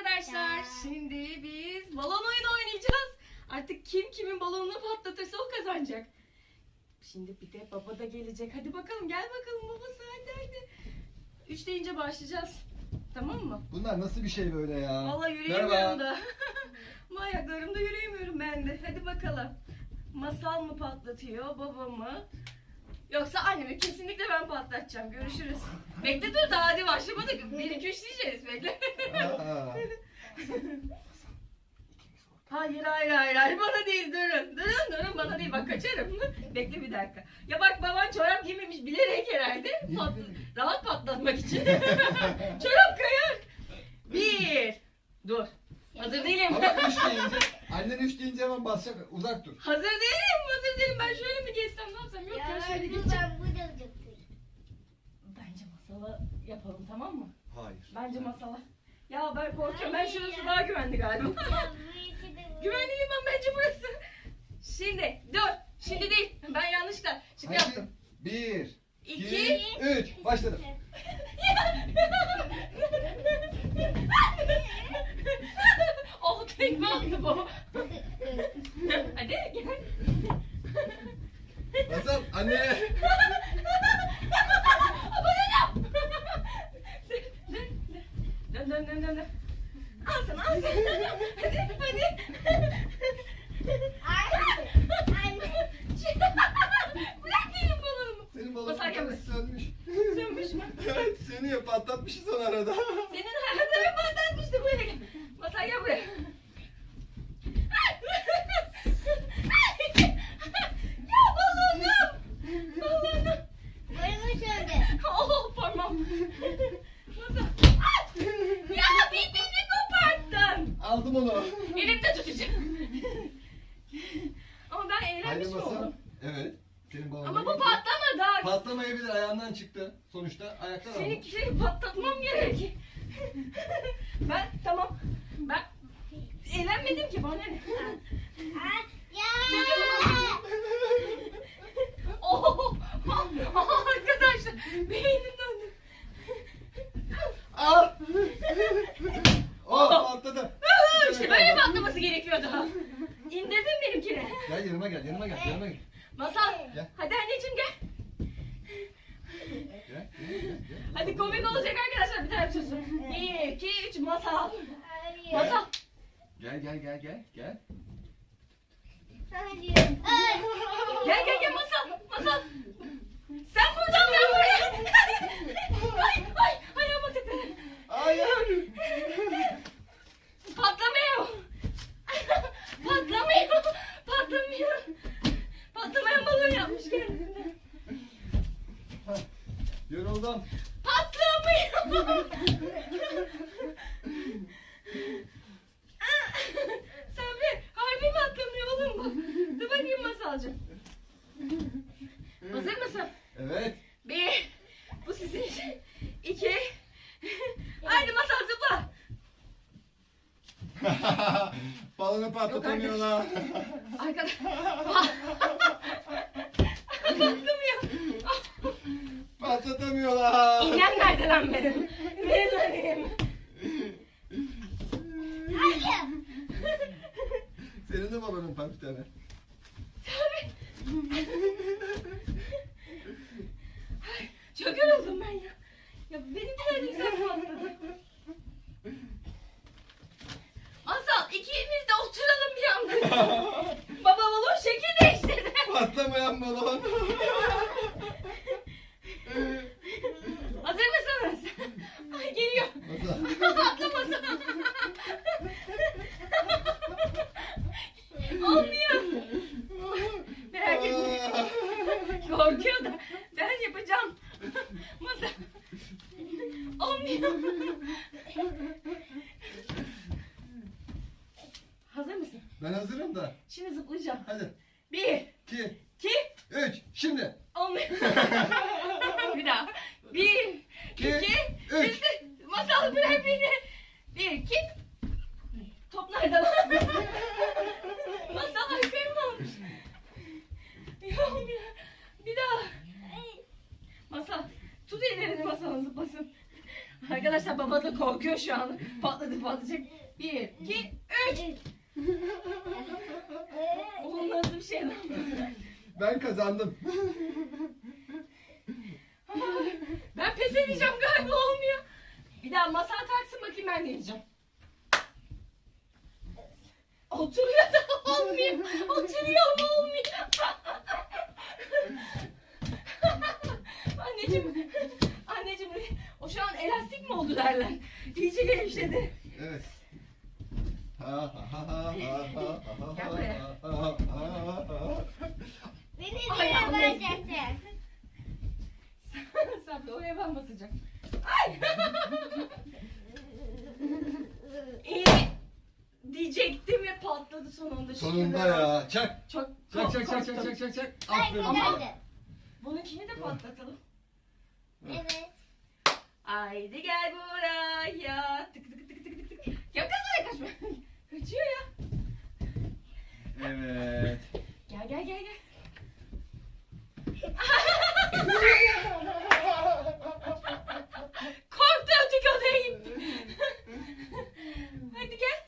arkadaşlar. Ya. Şimdi biz balon oyunu oynayacağız. Artık kim kimin balonunu patlatırsa o kazanacak. Şimdi bir de baba da gelecek. Hadi bakalım gel bakalım babası hadi hadi. Üç deyince başlayacağız. Tamam mı? Bunlar nasıl bir şey böyle ya? Vallahi yürüyemiyorum da. Bu ayaklarımda yürüyemiyorum ben de. Hadi bakalım. Masal mı patlatıyor, baba mı? Yoksa annemi kesinlikle ben patlatacağım. Görüşürüz. Bekle dur daha hadi başlamadık. Bir iki üç diyeceğiz bekle. Hayır hayır hayır hayır bana değil durun. Durun durun bana değil bak kaçarım. bekle bir dakika. Ya bak baban çorap giymemiş bilerek herhalde. Pat- rahat patlatmak için. çorap kayar. Bir. Dur. Hazır değilim. Ama üç deyince, hemen basacak. Uzak dur. Hazır değilim, hazır değilim. Ben şöyle mi geçsem, ne yapsam? Yok ya, Ya şöyle bu geçeceğim. ben burada olacaktım. Bence masala yapalım, tamam mı? Hayır. Bence masala. Ya ben korkuyorum, ben şurası daha güvenli galiba. Ya bu ikisi de bu. güvenli liman bence burası. Şimdi, dur. Şimdi değil. Ben yanlışla. Şimdi Hadi. yaptım. Bir, İki. iki, üç. Başladım. ね。Aldım onu. Elimde tutacağım. Ama ben eğlenmiş mi oldum? Evet. Senin balonun. Ama bu patlamadı. Patlamayabilir ayağından çıktı. Sonuçta ayaktan aldım. Seni seni patlatmam gerek. ben tamam. Ben eğlenmedim ki bana ne? Ah, Ya. Oh, oh, arkadaşlar beynim döndü. Al. oh patladı. işte böyle patlaması gerekiyordu. İndirdin benimkini. Gel yanıma gel yanıma gel yanıma gel. Masal. Gel. Hadi anneciğim gel. Gel, gel, gel, gel. Hadi komik olacak arkadaşlar bir tane tutsun. Bir, iki, üç masal. Masal. Gel gel gel gel gel. Hayır. Gel gel gel masal. Masal. Sen buradan ben buraya. ay ay ayağıma tıkladı. Hayır. Patlamıyor. Patlamıyor. Patlamıyor. Patlamayan balon yapmış kendisine. Yoruldum. Patlamıyor. Sabri harbi patlamıyor oğlum bu. Dur bakayım masalcığım. Hazır mısın? Evet. Bir. Bu sizin için. İki. Haydi masal zıpla. Balonu patlatamıyorlar. Arkadaş. patlatamıyorlar. İğnem nerede lan benim? Benim benim. Hayır. Senin de balonun var bir tane. Çok yoruldum ben ya. Ya benimkiler de güzel patladı. Masal ikimiz de oturalım bir anda. Baba balon şekil değiştirdi. Patlamayan balon. Hazır mısınız? Ay geliyor. Nasıl? Atlamasın. Olmuyor. Merak etme. Korkuyor da ben yapacağım. Masa. Olmuyor. Hazır mısın? Ben hazırım da. Şimdi zıplayacağım. Hadi. Bir, İki, iki, üç, şimdi. olmuyor. Bir daha. Bir, İki, iki, üç. Şimdi masal bırak beni. Bir, iki. Top nerede lan? masal arkaya mı almış? Yok ya. Bir daha. Masal. Tut ellerini masalın zıplasın. Arkadaşlar baba da korkuyor şu an. Patladı. patlayacak? Bir, iki, üç. Oğlum nasıl bir şey lan? Ben kazandım. Ben pes edeceğim galiba olmuyor. Bir daha masa atarsın bakayım ben deneyeceğim. Oturuyor da olmuyor. Oturuyor ama olmuyor. anneciğim, anneciğim o şu an elastik mi oldu derler. İyice gevşedi. Evet. Ha ha ha ha ha ha ha Gel buraya. Beni Ay, de Allah'ım. yapacaksın. Sabri oraya ben basacağım. Ay! İyi diyecektim ve patladı sonunda. Sonunda Şükürler olsun. ya. Çak. Çok Çak çak çak çak çak çak çak. Aferin. Ama-. Bununkini de patlatalım. Evet. Haydi gel buraya. Tık tık tık tık tık. Ya kız buraya kaçma. Kaçıyor ya. Evet. Gel gel gel gel. Korktu öteki odaya gitti. Hadi gel.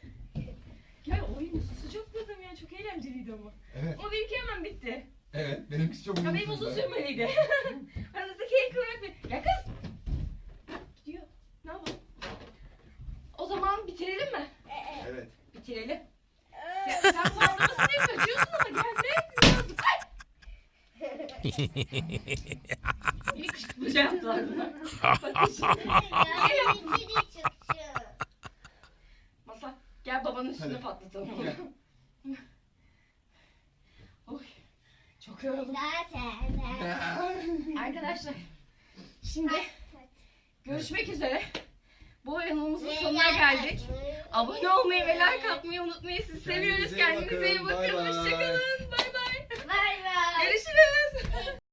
Gel oyun nasıl sıcakladım ya çok eğlenceliydi ama. Evet. Ama benimki hemen bitti. Evet. Benimkisi çok Ya uzun benim uzun sürmeliydi. Aranızdaki en kıvrak bir... Ya kız! Gidiyor. Ne yapalım? O zaman bitirelim mi? Evet. Bitirelim. Sen, sen patlamasın diye kaçıyorsun ama. Ay! Bir kışkırtmaca yaptılar buna. Masa gel babanın üstüne Hadi. patlatalım Gel. onu. Oy. Çok yoruldum. Arkadaşlar şimdi görüşmek üzere. Bu oyunumuzun sonuna geldik. Abone olmayı ve like atmayı unutmayın. Sizi seviyoruz. Kendinize iyi bakın. Hoşçakalın. Bay bay. Bay bay. Görüşürüz.